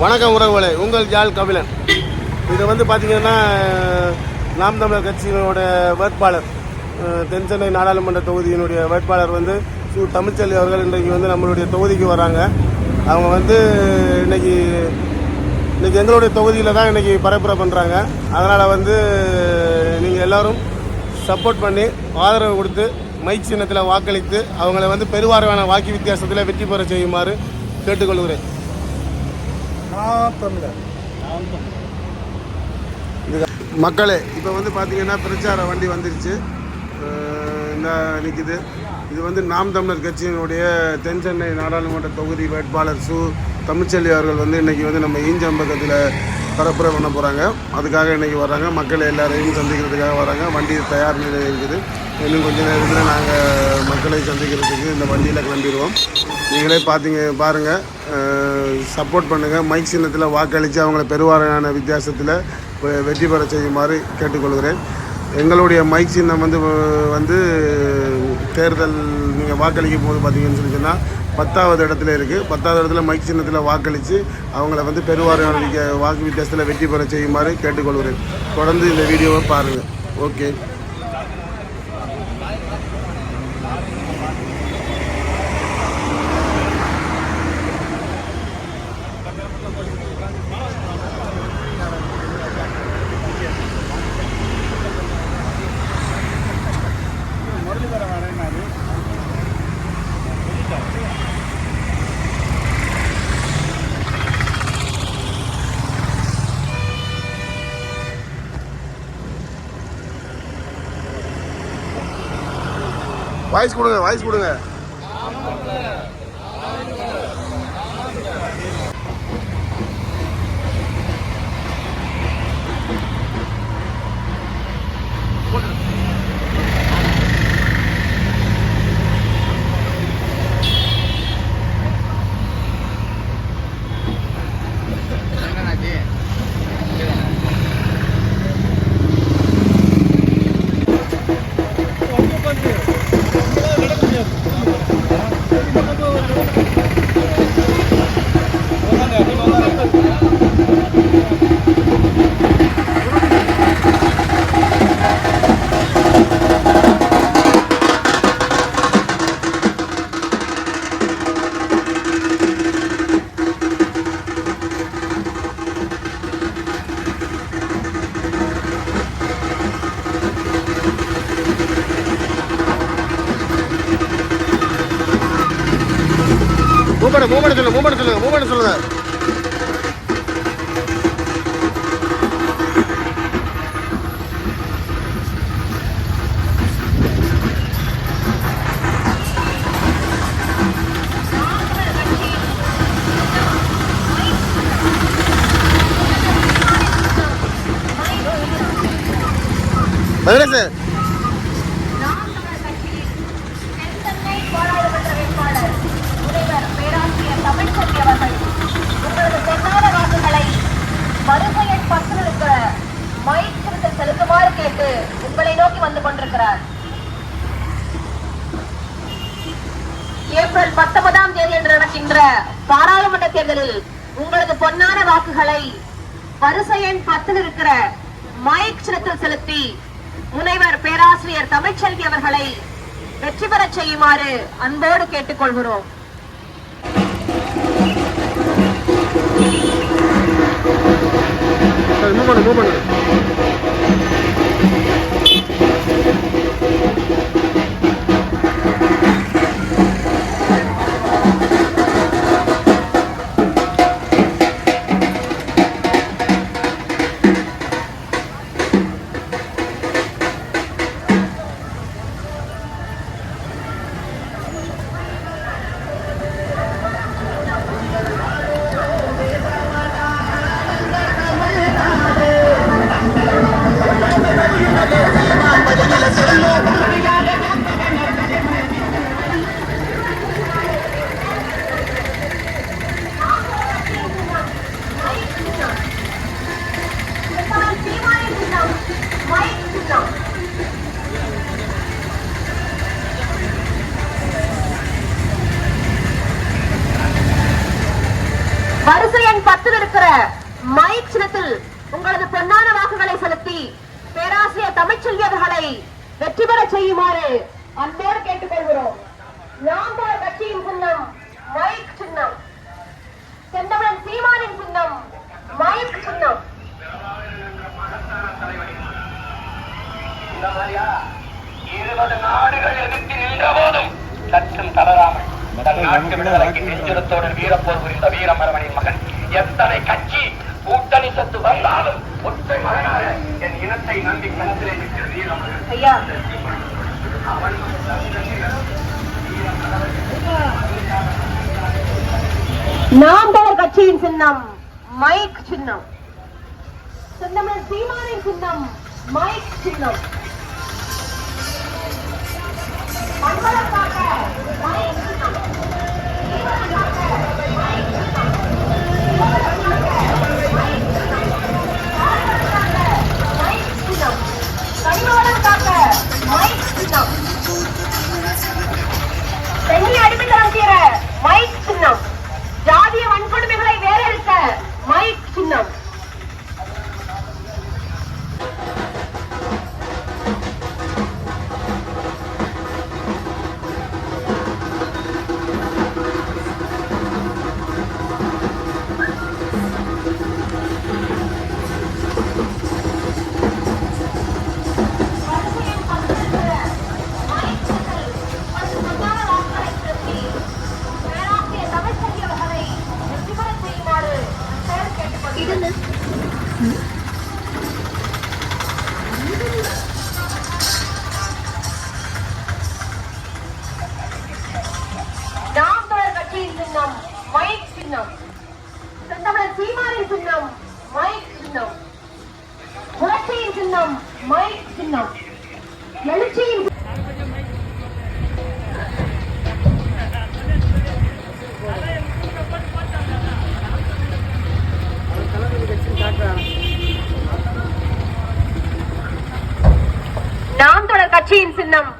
வணக்கம் உறவுகளே உங்கள் ஜால் கபிலன். இது வந்து பார்த்தீங்கன்னா நாம் தமிழர் கட்சியினோட வேட்பாளர் தென்சென்னை தென் சென்னை நாடாளுமன்ற தொகுதியினுடைய வேட்பாளர் வந்து சு. தமிழ்ச்செல்வி அவர்கள் இன்றைக்கு வந்து நம்மளுடைய தொகுதிக்கு வராங்க. அவங்க வந்து இன்னைக்கு இன்றைக்கி எங்களுடைய தொகுதியில் தான் இன்றைக்கி பரப்புரை பண்ணுறாங்க அதனால் வந்து நீங்கள் எல்லாரும் சப்போர்ட் பண்ணி ஆதரவு கொடுத்து மை சின்னத்தில் வாக்களித்து அவங்கள வந்து பெருவாரியான வாக்கு வித்தியாசத்தில் வெற்றி பெற செய்யுமாறு கேட்டுக்கொள்கிறேன். மக்களே இப்போ வந்து பார்த்தீங்கன்னா பிரச்சார வண்டி வந்துருச்சு. அஹ் இந்த இது வந்து நாம் தமிழர் கட்சியினுடைய தென் சென்னை நாடாளுமன்ற தொகுதி வேட்பாளர் சு. தமிழ்ச்செல்வி அவர்கள் வந்து இன்னைக்கு வந்து நம்ம ஈஞ்சம்பக்கத்தில் பரப்புரை பண்ண போகிறாங்க அதுக்காக இன்றைக்கி வராங்க மக்கள் எல்லாரையும் சந்திக்கிறதுக்காக வராங்க வண்டி தயார் நிலையில் இருக்குது. இன்னும் கொஞ்ச நேரத்தில் நாங்கள் மக்களை சந்திக்கிறதுக்கு இந்த வண்டியில் கிளம்பிடுவோம். நீங்களே பார்த்தீங்க பாருங்கள் சப்போர்ட் பண்ணுங்கள் மைக் சின்னத்தில் வாக்களித்து அவங்கள பெருவாரியான வித்தியாசத்தில் வெற்றி பெற செய்யுமாறு கேட்டுக்கொள்கிறேன். எங்களுடைய மைக் சின்னம் வந்து வந்து தேர்தல் நீங்கள் வாக்களிக்கும் போது பார்த்தீங்கன்னு சொல்லி சொன்னால் பத்தாவது இடத்துல இருக்குது பத்தாவது இடத்துல மைக் சின்னத்தில் வாக்களித்து அவங்கள வந்து பெருவாரியான வாக்கு வித்தியாசத்தில் வெற்றி பெற செய்யுமாறு கேட்டுக்கொள்கிறேன். தொடர்ந்து இந்த வீடியோவை பாருங்கள் ஓகே வாய்ஸ் கொடுங்க வாய்ஸ் கொடுங்க. மூமெண்ட் மூமெண்ட் சொல்லுங்க மூமெண்ட் சொல்லுங்க மூமெண்ட் சொல்லுங்க. வெங்கடேஷ் நாம் தமிழர் கட்சியின் தென்சென்னை பாராளுமன்ற வேட்பாளர் முனைவர் பேராசிரியர் தமிழ்ச்செல்வி அவர்கள் உங்களது பொன்னான வாக்குகளை வருகை எண் பத்தில் இருக்கிற மைக் சின்னத்தில் செலுத்துமாறு கேட்டு உங்களை நோக்கி வந்து கொண்டிருக்கிறார் ஏப்ரல் பத்தொன்பதாம் தேதி என்று நடக்கின்ற பாராளுமன்ற தேர்தலில் உங்களது பொன்னான வாக்குகளை வரிசை எண் பத்தில் இருக்கிற மயக் சின்னத்தில் செலுத்தி முனைவர் பேராசிரியர் தமிழ்ச்செல்வி அவர்களை வெற்றி பெறச் செய்யுமாறு அன்போடு கேட்டுக்கொள்கிறோம். மூவ் பண்ணு மூவ் பண்ணு இருக்கிற மைக் சின்னத்தில் உங்களது பொன்னான வாக்குகளை செலுத்தி பேராசிரியர் தமிழ்ச்செல்வி அவர்களை வெற்றி பெற செய்யுமாறு அன்போடு கேட்டுக்கொள்கிறோம். நாம் தமிழர் கட்சியின் சின்னம் மைக் சின்னம். செந்தமிழன் சீமானின் சின்னம் மைக் சின்னம். இருபது நாடுகள் எதிர்த்து நின்ற போதும் சற்றும் தளராமல் தன் நாட்டு விடுதலைக்கு நெஞ்சுரத்தோடு வீரப்போர் புரிந்த வீரமரவனின் மகன். எத்தனை கட்சி கூட்டணி சத்து வந்தாலும் ஒற்றை மகனாக என் இனத்தை நம்பி கணத்திலே நாம் தமிழர் கட்சியின் சின்னம் மைக் சின்னம். செந்தமிழன் சீமானின் சின்னம் மைக் சின்னம். மண்வளம் காக்க மைக் சின்னம். சின்னம் மைக் சின்னம். செந்தமிழர் சீமானின் சின்னம் மைக் சின்னம். புரட்சியின் சின்னம் மைக் சின்னம். எழுச்சியின் நாம் தொடர் கட்சியின் சின்னம்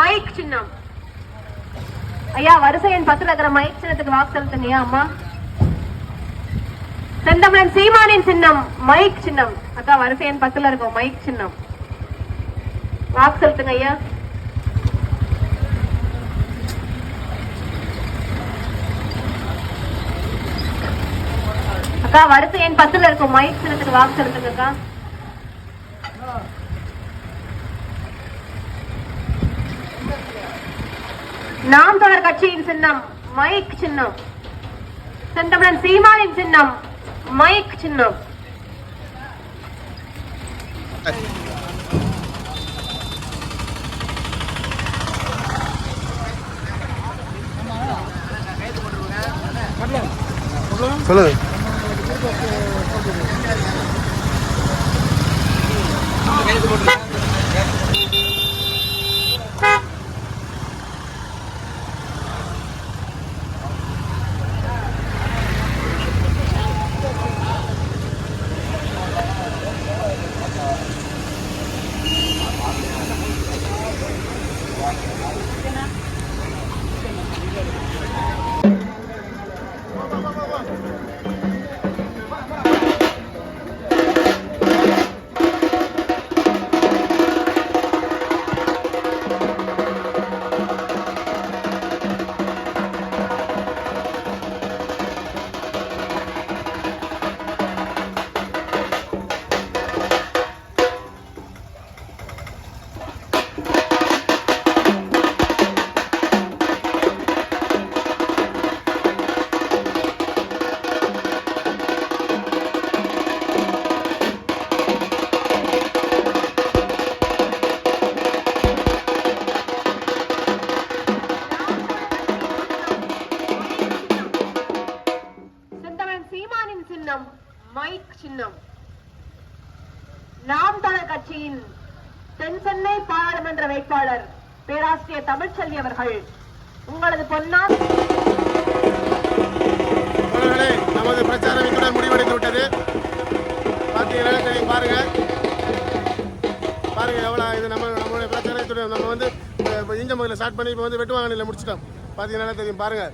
மைக் சின்னம். ஐயா வரிசை எண் பத்துல இருக்கிற மைக் சின்னத்துக்கு வாக்கு செலுத்துங்கய்யா அம்மா. செந்தமிழன் சீமானின் சின்னம் மைக் சின்னம். அக்கா வரிசை எண் பத்துல இருக்கும் மைக் சின்னம். வாக்கு செலுத்துங்க ஐயா. அக்கா வரிசை எண் பத்துல இருக்கும் மைக் சின்னத்துக்கு வாக்கு செலுத்துங்க அக்கா. நாம் தொடர் கட்சியின் சின்னம் மைக் சின்னம். செந்தமிழன் சீமானின் சின்னம் மைக் சின்னம். சொல்லுங்க. சின்னம். நாம் தமிழர் கட்சியின் தென் சென்னை பாராளுமன்ற வேட்பாளர் பேராசிரியர் தமிழ்ச்செல்வி அவர்கள் உங்களது பொன்னார் நமது பிரச்சாரம் இத்துடன் முடிவடைந்து விட்டது. பார்த்தீங்கன்னா தெரியும் பாருங்க. பாருங்க எவ்வளோ இது நம்ம நம்மளுடைய பிரச்சாரம் நம்ம வந்து இந்த இஞ்ச முதல்ல ஸ்டார்ட் பண்ணி இப்போ வந்து வெட்டுவாங்கனில் முடிச்சிட்டோம். பார்த்தீங்கன்னா தெரியும். பாருங்க.